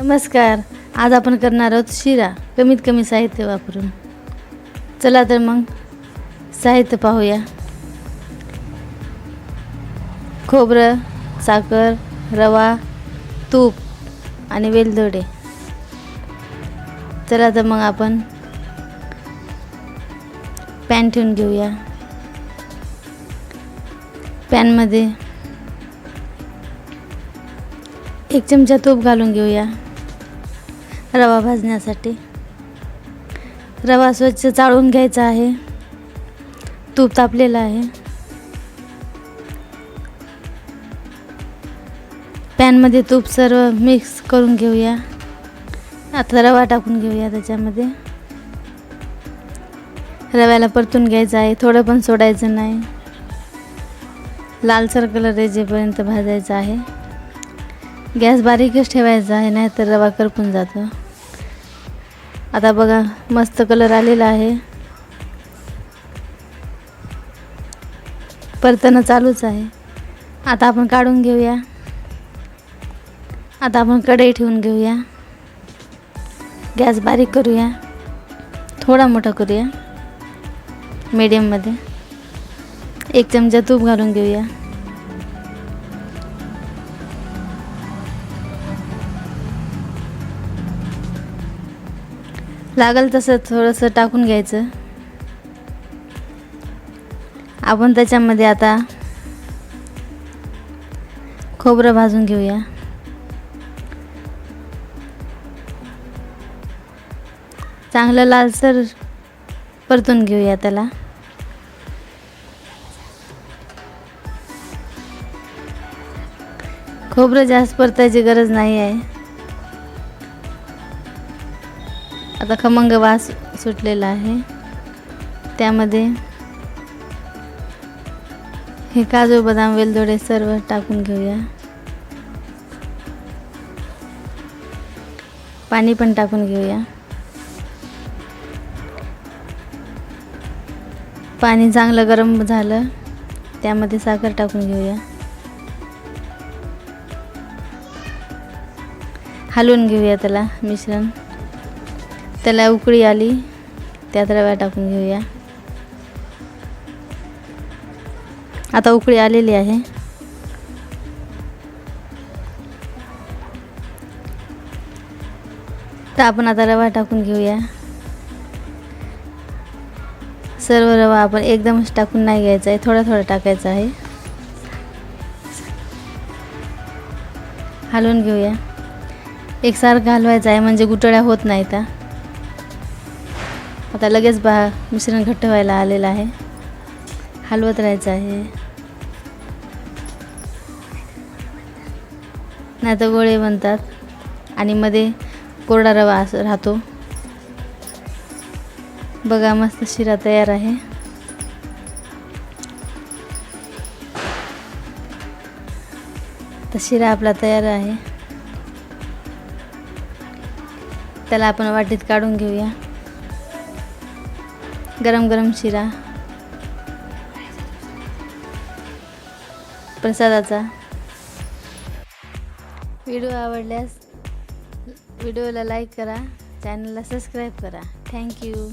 नमस्कार. आज आपण करणार आहोत शिरा. कमीत कमी साहित्य वापरून. चला तर मग साहित्य पाहूया. खोबरं साखर रवा तूप आणि वेलदोडे. चला तर मग आपण पॅन ठेवून घेऊया. पॅनमध्ये एक चमचा तूप घालून घेऊया. रवा भाजण्यासाठी. रवा स्वच्छ चाळून घ्यायचा आहे. तूप तापलेलं आहे. पॅनमध्ये तूप सर्व मिक्स करून घेऊया. आता रवा टाकून घेऊया त्याच्यामध्ये. रव्याला परतून घ्यायचं आहे. थोडं पण सोडायचं नाही. लालसर कलर येजेपर्यंत भाजायचं आहे. गॅस बारीकच ठेवायचा आहे नाहीतर रवा करपून जातो. आता बघा मस्त कलर आलेला आहे. परतणं चालूच आहे. आता आपण काढून घेऊया. आता आपण कढई ठेवून घेऊया. गॅस बारीक करूया. थोडा मोठा करूया. मीडियममध्ये एक चमचा तूप घालून घेऊया. लागेल तसं थोडंसं टाकून घ्यायचं. आपण त्याच्यामध्ये आता खोबरं भाजून घेऊया. चांगलं लालसर परतून घेऊया त्याला. खोबरं जास्त परतायची गरज नाही आहे. आता खमंग वास सुटलेला आहे. त्यामध्ये हे काजू बदाम वेलदोडे सर्व टाकून घेऊया. पाणी पण टाकून घेऊया. पाणी चांगलं गरम झालं त्यामध्ये साखर टाकून घेऊया. हलवून घेऊया त्याला मिश्रण. त्याला उकळी आली. त्यात रवा टाकून घेऊया. आता उकळी आलेली आहे. तर आपण आता रवा टाकून घेऊया. सर्व रवा आपण एकदमच टाकून नाही घ्यायचा आहे. थोडा थोडा टाकायचा आहे. हलवून घेऊया. एकसारखं हलवायचं आहे म्हणजे गुटळ्या होत नाही त्या आता लगेच बा मिश्रण घट्ट व्हायला आलेलं आहे. हलवत राहायचं आहे. नाही तर गोळे बनतात आणि मध्ये कोरडा रवा असं राहतो. बघा मस्त शिरा तयार आहे. तर शिरा आपला तयार आहे. त्याला आपण वाटीत काढून घेऊया. गरम गरम शिरा. प्रसादाचा. व्हिडिओ आवडल्यास व्हिडिओला लाईक करा चॅनलला सबस्क्राईब करा. थँक्यू